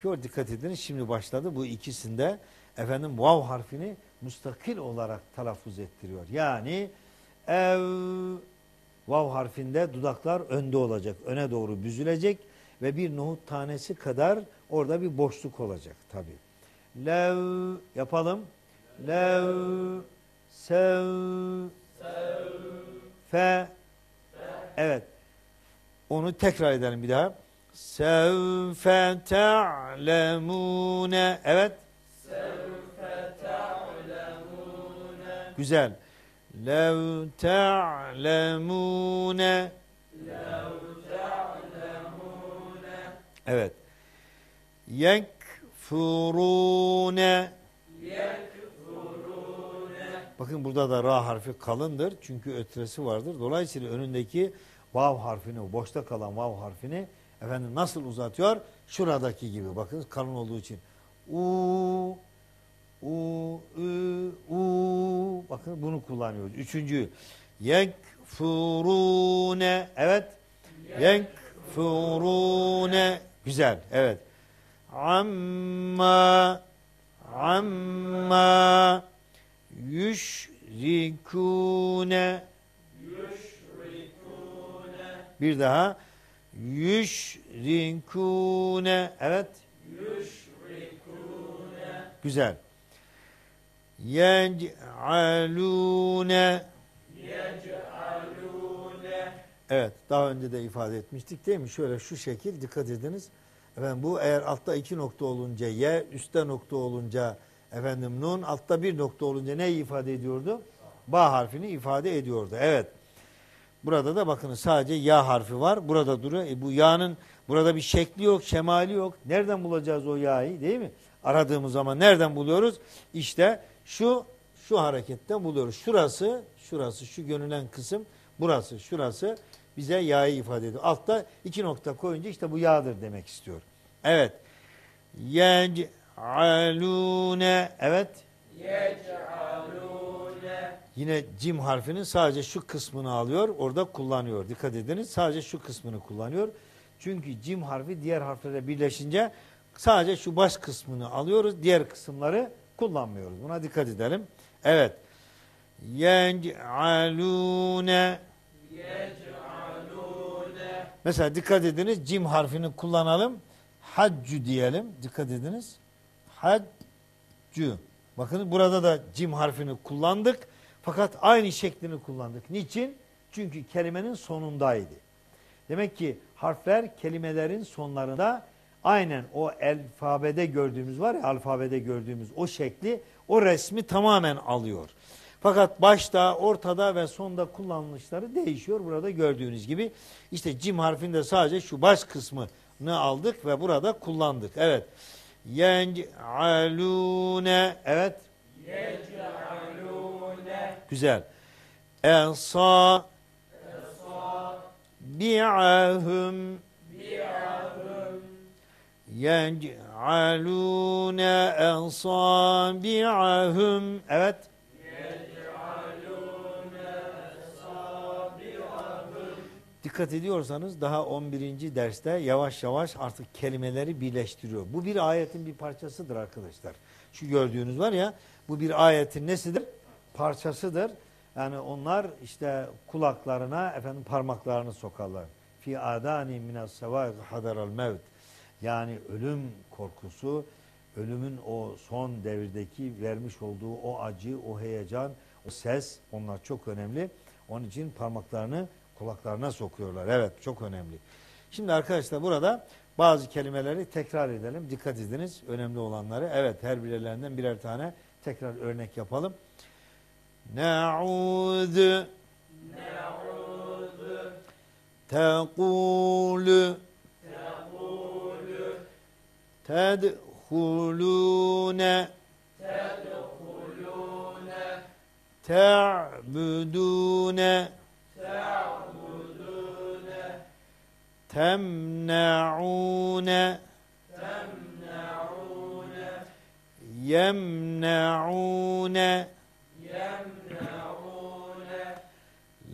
Gör dikkat edin şimdi başladı bu ikisinde efendim vav harfini mustakil olarak telaffuz ettiriyor. Yani ev vav harfinde dudaklar önde olacak. Öne doğru büzülecek ve bir nohut tanesi kadar orada bir boşluk olacak tabi. Lev yapalım. Lev sev fe Evet. Onu tekrar edelim bir daha. Sevfe te'lemune. Evet. Sevfe te'lemune. Güzel. Lev te'lemune. Lev te'lemune. Evet. Yekfurune. Yekfurune. Bakın burada da ra harfi kalındır. Çünkü ötresi vardır. Dolayısıyla önündeki vav harfini, boşta kalan vav harfini Efendim nasıl uzatıyor? Şuradaki gibi. Bakın kalın olduğu için. U U Ü U Bakın bunu kullanıyoruz. Üçüncü. Yekfurune. Evet. Yekfurune. Güzel. Evet. Amma Amma Yüşrikune Bir daha Yüşrikune. Evet. Yüşrikune. Güzel. Yec'alune. Yec'alune. Evet. Daha önce de ifade etmiştik değil mi? Şöyle şu şekil dikkat ediniz. Efendim bu eğer altta iki nokta olunca ye, üstte nokta olunca efendim nun, altta bir nokta olunca ne ifade ediyordu? Ba harfini ifade ediyordu. Evet. Burada da bakın sadece ya harfi var. Burada duruyor. E bu ya'nın burada bir şekli yok, şemali yok. Nereden bulacağız o ya'yı değil mi? Aradığımız zaman nereden buluyoruz? İşte şu şu hareketten buluyoruz. Şurası, şurası, şu görünen kısım, burası, şurası bize ya'yı ifade ediyor. Altta iki nokta koyunca işte bu ya'dır demek istiyor. Evet. Yec'alune. Evet. Yec'alune. Yine cim harfinin sadece şu kısmını alıyor, orada kullanıyor. Dikkat ediniz sadece şu kısmını kullanıyor. Çünkü cim harfi diğer harflerle birleşince sadece şu baş kısmını alıyoruz. Diğer kısımları kullanmıyoruz. Buna dikkat edelim. Evet. Yec'alune Mesela dikkat ediniz cim harfini kullanalım. Haccü diyelim. Dikkat ediniz. Haccü. Bakın burada da cim harfini kullandık. Fakat aynı şeklini kullandık. Niçin? Çünkü kelimenin sonundaydı. Demek ki harfler kelimelerin sonlarında aynen o alfabede gördüğümüz var ya alfabede gördüğümüz o şekli o resmi tamamen alıyor. Fakat başta, ortada ve sonda kullanılışları değişiyor. Burada gördüğünüz gibi işte cim harfinde sadece şu baş kısmını aldık ve burada kullandık. Evet. Yenc'alune. Evet. Güzel. Esa bi'ahum yec'alûne esabi'ahum evet Dikkat ediyorsanız daha 11. derste yavaş yavaş artık kelimeleri birleştiriyor. Bu bir ayetin bir parçasıdır arkadaşlar. Şu gördüğünüz var ya bu bir ayetin nesidir? Parçasıdır. Yani onlar işte kulaklarına efendim parmaklarını sokarlar. Fi adani minas sevâg hadaral mevt. Yani ölüm korkusu, ölümün o son devirdeki vermiş olduğu o acı, o heyecan, o ses onlar çok önemli. Onun için parmaklarını kulaklarına sokuyorlar. Evet çok önemli. Şimdi arkadaşlar burada bazı kelimeleri tekrar edelim. Dikkat ediniz önemli olanları. Evet her birilerinden birer tane tekrar örnek yapalım. نعوذ نعوذ تقول تقول تدخلون تدخلون تعبدون تعبدون تمنعون تمنعون يمنعون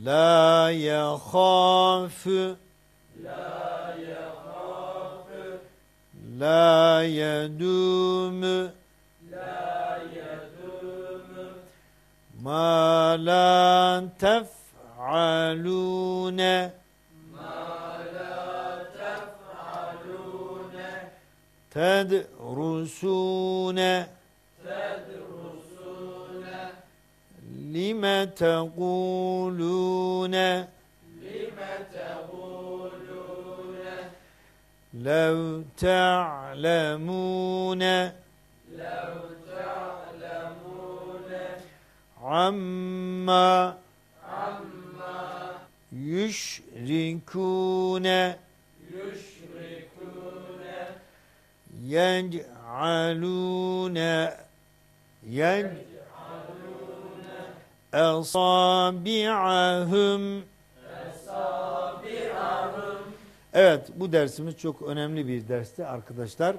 لا يخاف. لا يخاف لا يدوم لا يدوم ما لا تفعلون. ما لا تفعلون تدرسون تدرسون. لم تقولون لم تقولون لو تعلمون لو تعلمون عما عما يشركون يشركون يجعلون يجعلون Esabi'ahum Evet bu dersimiz çok önemli bir dersti arkadaşlar.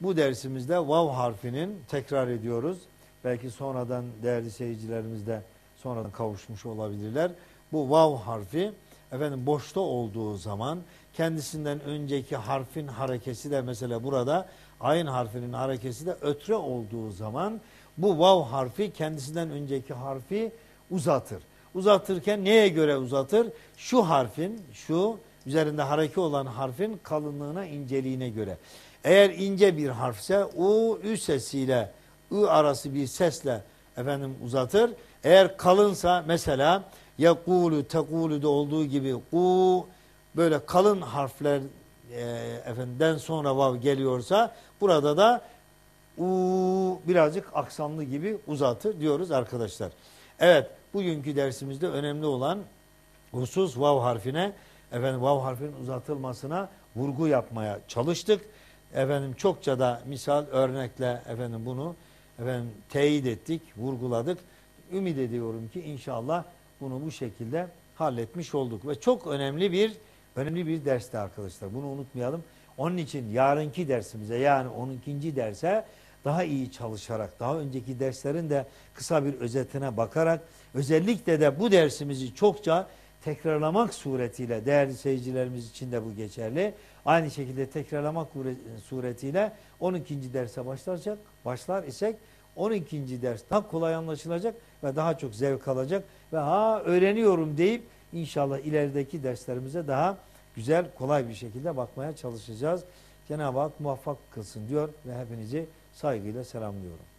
Bu dersimizde vav harfinin tekrar ediyoruz. Belki sonradan değerli seyircilerimiz de sonradan kavuşmuş olabilirler. Bu vav harfi efendim boşta olduğu zaman kendisinden önceki harfin harekesi de mesela burada ayın harfinin harekesi de ötre olduğu zaman bu vav harfi kendisinden önceki harfi uzatır. Uzatırken neye göre uzatır? Şu harfin, şu üzerinde hareke olan harfin kalınlığına, inceliğine göre. Eğer ince bir harfse u ü sesiyle ı arası bir sesle efendim uzatır. Eğer kalınsa mesela yakulu tekulu da olduğu gibi u böyle kalın harfler e, efendiden sonra vav geliyorsa burada da u birazcık aksanlı gibi uzatır diyoruz arkadaşlar. Evet bugünkü dersimizde önemli olan husus vav harfine efendim vav harfinin uzatılmasına vurgu yapmaya çalıştık. Efendim çokça da misal örnekle efendim bunu efendim teyit ettik, vurguladık. Ümit ediyorum ki inşallah bunu bu şekilde halletmiş olduk ve çok önemli bir önemli bir derste arkadaşlar. Bunu unutmayalım. Onun için yarınki dersimize yani 12. derse daha iyi çalışarak, daha önceki derslerin de kısa bir özetine bakarak özellikle de bu dersimizi çokça tekrarlamak suretiyle değerli seyircilerimiz için de bu geçerli. Aynı şekilde tekrarlamak suretiyle 12. derse başlayacak, başlar isek 12. ders daha kolay anlaşılacak ve daha çok zevk alacak ve ha öğreniyorum deyip inşallah ilerideki derslerimize daha güzel, kolay bir şekilde bakmaya çalışacağız. Cenab-ı Hak muvaffak kılsın diyor ve hepinizi saygıyla selamlıyorum.